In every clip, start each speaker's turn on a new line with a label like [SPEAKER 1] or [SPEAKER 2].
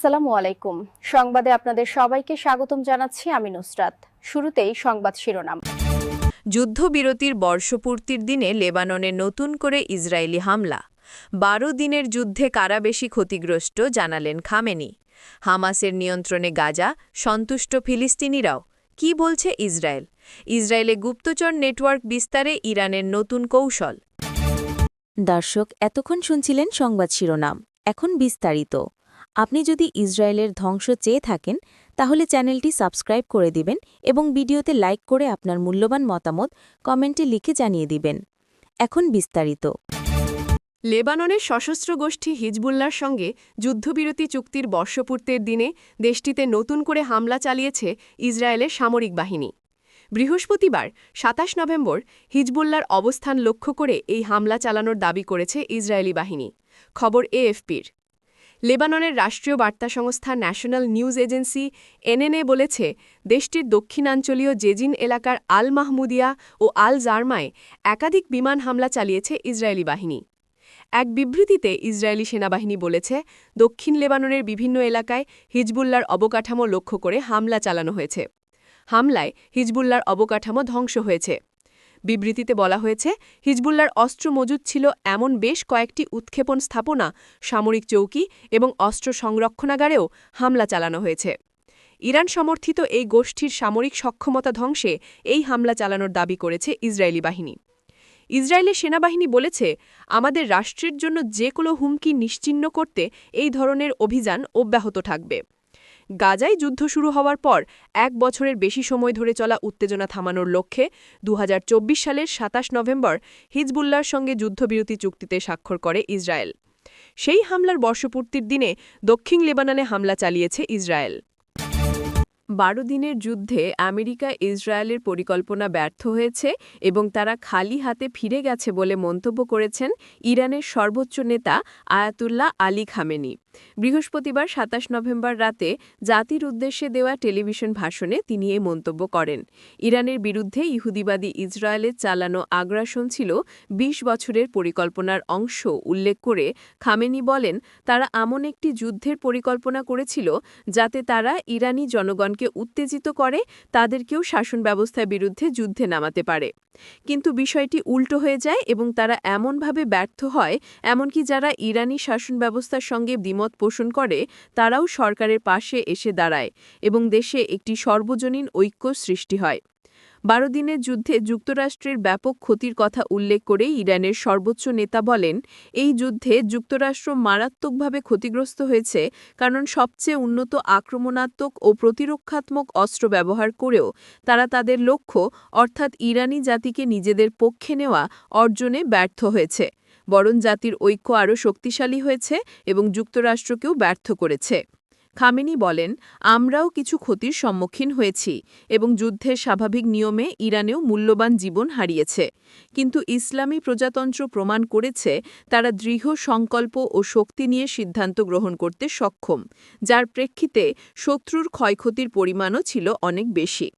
[SPEAKER 1] আসসালামু আলাইকুম। সংবাদে আপনাদের সবাইকে স্বাগতম জানাচ্ছি আমি নুসরাত। শুরুতেই সংবাদ শিরোনাম।
[SPEAKER 2] যুদ্ধবিরতির বর্ষপূর্তির দিনে লেবাননে নতুন করে ইসরায়েলি হামলা। বারো দিনের যুদ্ধে কারা বেশি ক্ষতিগ্রস্ত জানালেন খামেনি। হামাসের নিয়ন্ত্রণে গাজা সন্তুষ্ট ফিলিস্তিনিরাও। কি বলছে ইসরায়েল? ইসরায়েলে গুপ্তচর নেটওয়ার্ক বিস্তারে ইরানের নতুন কৌশল।
[SPEAKER 3] দর্শক এতক্ষণ শুনছিলেন সংবাদ শিরোনাম। এখন বিস্তারিত। আপনি যদি ইসরায়েলের ধ্বংস চেয়ে থাকেন, তাহলে চ্যানেলটি সাবস্ক্রাইব করে দিবেন এবং ভিডিওতে লাইক করে আপনার মূল্যবান মতামত কমেন্টে লিখে জানিয়ে দিবেন। এখন বিস্তারিত।
[SPEAKER 2] লেবাননের সশস্ত্র গোষ্ঠী হিজবুল্লার সঙ্গে যুদ্ধবিরতি চুক্তির বর্ষপূর্তির দিনে দেশটিতে নতুন করে হামলা চালিয়েছে ইসরায়েলের সামরিক বাহিনী। বৃহস্পতিবার ২৭ নভেম্বর হিজবুল্লার অবস্থান লক্ষ্য করে এই হামলা চালানোর দাবি করেছে ইসরায়েলি বাহিনী। খবর এএফপির। লেবাননের রাষ্ট্রীয় বার্তা সংস্থা ন্যাশনাল নিউজ এজেন্সি এনএনএ বলেছে, দেশটির দক্ষিণাঞ্চলীয় জেজিন এলাকার আল মাহমুদিয়া ও আল জার্মায় একাধিক বিমান হামলা চালিয়েছে ইসরায়েলি বাহিনী। এক বিবৃতিতে ইসরায়েলি সেনাবাহিনী বলেছে, দক্ষিণ লেবাননের বিভিন্ন এলাকায় হিজবুল্লার অবকাঠামো লক্ষ্য করে হামলা চালানো হয়েছে। হামলায় হিজবুল্লার অবকাঠামো ধ্বংস হয়েছে। বিবৃতিতে বলা হয়েছে হিজবুল্লার অস্ত্র মজুদ ছিল এমন বেশ কয়েকটি উৎক্ষেপণ স্থাপনা, সামরিক চৌকি এবং অস্ত্র সংরক্ষণাগারেও হামলা চালানো হয়েছে। ইরান সমর্থিত এই গোষ্ঠীর সামরিক সক্ষমতা ধ্বংসে এই হামলা চালানোর দাবি করেছে ইসরায়েলি বাহিনী। ইসরায়েলের সেনাবাহিনী বলেছে, আমাদের রাষ্ট্রের জন্য যে কোনো হুমকি নিশ্চিহ্ন করতে এই ধরনের অভিযান অব্যাহত থাকবে। গাজায় যুদ্ধ শুরু হওয়ার পর এক বছরের বেশি সময় ধরে চলা উত্তেজনা থামানোর লক্ষ্যে দু হাজার চব্বিশ সালের ২৭ নভেম্বর হিজবুল্লার সঙ্গে যুদ্ধবিরতি চুক্তিতে স্বাক্ষর করে ইসরায়েল। সেই হামলার বর্ষপূর্তির দিনে দক্ষিণ লেবাননে হামলা চালিয়েছে ইসরায়েল। বারো দিনের যুদ্ধে আমেরিকা ইসরায়েলের পরিকল্পনা ব্যর্থ হয়েছে এবং তারা খালি হাতে ফিরে গেছে বলে মন্তব্য করেছেন ইরানের সর্বোচ্চ নেতা আয়াতুল্লাহ আলী খামেনি। বৃহস্পতিবার ২৭ নভেম্বর রাতে জাতির উদ্দেশ্যে দেওয়া টেলিভিশন ভাষণে তিনি এই মন্তব্য করেন। ইরানের বিরুদ্ধে ইহুদিবাদী ইসরায়েলের চালানো আগ্রাসন ছিল ২০ বছরের পরিকল্পনার অংশ উল্লেখ করে খামেনি বলেন, তারা এমন একটি যুদ্ধের পরিকল্পনা করেছিল যাতে তারা ইরানি জনগণকে উত্তেজিত করে, তাদেরকেও শাসন ব্যবস্থার বিরুদ্ধে যুদ্ধে নামাতে পারে। কিন্তু বিষয়টি উল্টো হয়ে যায় এবং তারা এমনভাবে ব্যর্থ হয়, এমনকি যারা ইরানি শাসন ব্যবস্থার সঙ্গে দ্বিমত পোষণ করে, তারাও সরকারের পাশে এসে দাঁড়ায় এবং দেশে একটি সর্বজনীন ঐক্য সৃষ্টি হয়। বারো দিনের যুদ্ধে যুক্তরাষ্ট্রের ব্যাপক ক্ষতির কথা উল্লেখ করে ইরানের সর্বোচ্চ নেতা বলেন, এই যুদ্ধে যুক্তরাষ্ট্র মারাত্মকভাবে ক্ষতিগ্রস্ত হয়েছে কারণ সবচেয়ে উন্নত আক্রমণাত্মক ও প্রতিরক্ষাত্মক অস্ত্র ব্যবহার করেও তারা তাদের লক্ষ্য, অর্থাৎ ইরানি জাতিকে নিজেদের পক্ষে নেওয়া, অর্জনে ব্যর্থ হয়েছে। বরং জাতির ঐক্য আরও শক্তিশালী হয়েছে এবং যুক্তরাষ্ট্রকেও ব্যর্থ করেছে। খামেনি বলেন, আমরাও কিছু ক্ষতির সম্মুখীন হয়েছি এবং যুদ্ধের স্বাভাবিক নিয়মে ইরানেও মূল্যবান জীবন হারিয়েছে। কিন্তু ইসলামী প্রজাতন্ত্র প্রমাণ করেছে তারা দৃঢ় সংকল্প ও শক্তি নিয়ে সিদ্ধান্ত গ্রহণ করতে সক্ষম, যার প্রেক্ষিতে শত্রুর ক্ষয়ক্ষতির পরিমাণও ছিল অনেক বেশি।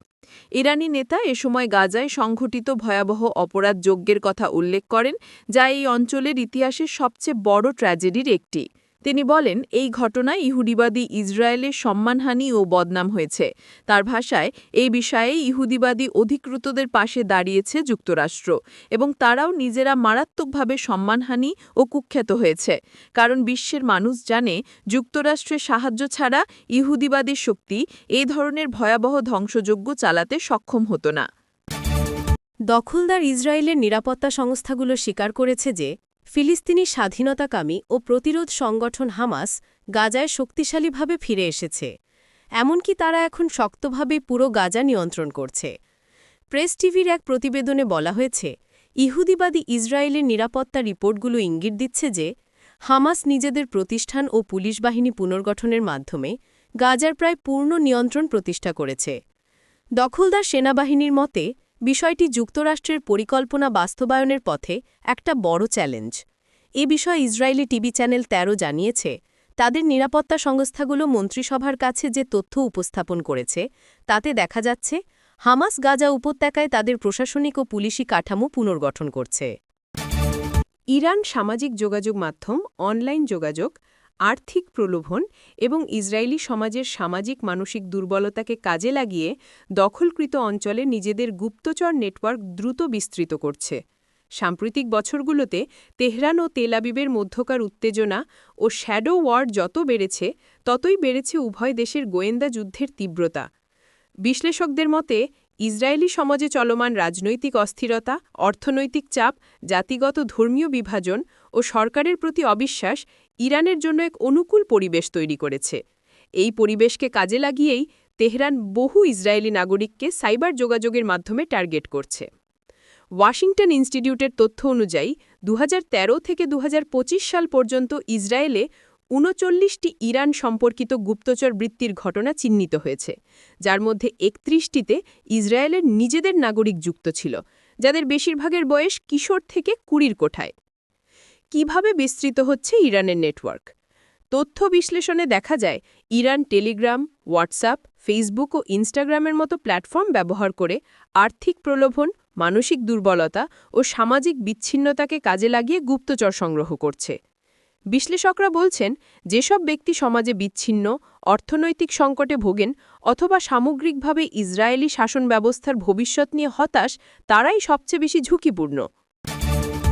[SPEAKER 2] ইরানি নেতা এ সময় গাজায় সংঘটিত ভয়াবহ অপরাধ যজ্ঞের কথা উল্লেখ করেন, যা এই অঞ্চলের ইতিহাসের সবচেয়ে বড় ট্র্যাজেডির একটি। তিনি বলেন, এই ঘটনায় ইহুদিবাদী ইসরায়েলের সম্মানহানি ও বদনাম হয়েছে। তার ভাষায়, এই বিষয়ে ইহুদিবাদী অধিকৃতদের পাশে দাঁড়িয়েছে যুক্তরাষ্ট্র এবং তারাও নিজেরা মারাত্মকভাবে সম্মানহানি ও কুখ্যাত হয়েছে। কারণ বিশ্বের মানুষ জানে যুক্তরাষ্ট্রের সাহায্য ছাড়া ইহুদিবাদী শক্তি এই ধরনের ভয়াবহ ধ্বংসযজ্ঞ চালাতে সক্ষম হতো না। দখলদার ইসরায়েলের নিরাপত্তা সংস্থাগুলো স্বীকার করেছে যে ফিলিস্তিনি স্বাধীনতাকামী ও প্রতিরোধ সংগঠন হামাস গাজায় শক্তিশালীভাবে ফিরে এসেছে। এমনকি তারা এখন শক্তভাবে পুরো গাজা নিয়ন্ত্রণ করছে। প্রেস টিভির এক প্রতিবেদনে বলা হয়েছে, ইহুদিবাদী ইসরায়েলের নিরাপত্তা রিপোর্টগুলো ইঙ্গিত দিচ্ছে যে, হামাস নিজেদের প্রতিষ্ঠান ও পুলিশ বাহিনী পুনর্গঠনের মাধ্যমে গাজার প্রায় পূর্ণ নিয়ন্ত্রণ প্রতিষ্ঠা করেছে। দখলদার সেনাবাহিনীর মতে বিষয়টি যুক্তরাষ্ট্রের পরিকল্পনা বাস্তবায়নের পথে একটা বড় চ্যালেঞ্জ। এ বিষয়ে ইসরায়েলি টিভি চ্যানেল ১৩ জানিয়েছে, তাদের নিরাপত্তা সংস্থাগুলো মন্ত্রিসভার কাছে যে তথ্য উপস্থাপন করেছে, তাতে দেখা যাচ্ছে, হামাস গাজা উপত্যকায় তাদের প্রশাসনিক ও পুলিশি কাঠামো পুনর্গঠন করছে। ইরান সামাজিক যোগাযোগ মাধ্যম, অনলাইন যোগাযোগ আর্থিক প্রলোভন এবং ইসরায়েলি সমাজের সামাজিক মানসিক দুর্বলতাকে কাজে লাগিয়ে দখলকৃত অঞ্চলে নিজেদের গুপ্তচর নেটওয়ার্ক দ্রুত বিস্তৃত করছে। সাম্প্রতিক বছরগুলোতে তেহরান ও তেলাবিবের মধ্যকার উত্তেজনা ও শ্যাডো ওয়ার যত বেড়েছে, ততই বেড়েছে উভয় দেশের গোয়েন্দা যুদ্ধের তীব্রতা। বিশ্লেষকদের মতে, ইসরায়েলি সমাজে চলমান রাজনৈতিক অস্থিরতা, অর্থনৈতিক চাপ, জাতিগত ধর্মীয় বিভাজন ও সরকারের প্রতি অবিশ্বাস ইরানের জন্য এক অনুকূল পরিবেশ তৈরি করেছে। এই পরিবেশকে কাজে লাগিয়েই তেহরান বহু ইসরায়েলি নাগরিককে সাইবার যোগাযোগের মাধ্যমে টার্গেট করছে। ওয়াশিংটন ইনস্টিটিউটের তথ্য অনুযায়ী, দুহাজার তেরো থেকে দুহাজার পঁচিশ সাল পর্যন্ত ইসরায়েলে উনচল্লিশটি ইরান সম্পর্কিত গুপ্তচর বৃত্তির ঘটনা চিহ্নিত হয়েছে, যার মধ্যে একত্রিশটিতে ইসরায়েলের নিজেদের নাগরিক যুক্ত ছিল, যাদের বেশিরভাগের বয়স কিশোর থেকে কুড়ির কোঠায়। কীভাবে বিস্তৃত হচ্ছে ইরানের নেটওয়ার্ক? তথ্য বিশ্লেষণে দেখা যায়, ইরান টেলিগ্রাম, হোয়াটসঅ্যাপ, ফেসবুক ও ইনস্টাগ্রামের মতো প্ল্যাটফর্ম ব্যবহার করে আর্থিক প্রলোভন, মানসিক দুর্বলতা ও সামাজিক বিচ্ছিন্নতাকে কাজে লাগিয়ে গুপ্তচর সংগ্রহ করছে। বিশ্লেষকরা বলছেন, যেসব ব্যক্তি সমাজে বিচ্ছিন্ন, অর্থনৈতিক সংকটে ভোগেন অথবা সামগ্রিকভাবে ইসরায়েলি শাসন ব্যবস্থার ভবিষ্যৎ নিয়ে হতাশ, তারাই সবচেয়ে বেশি ঝুঁকিপূর্ণ।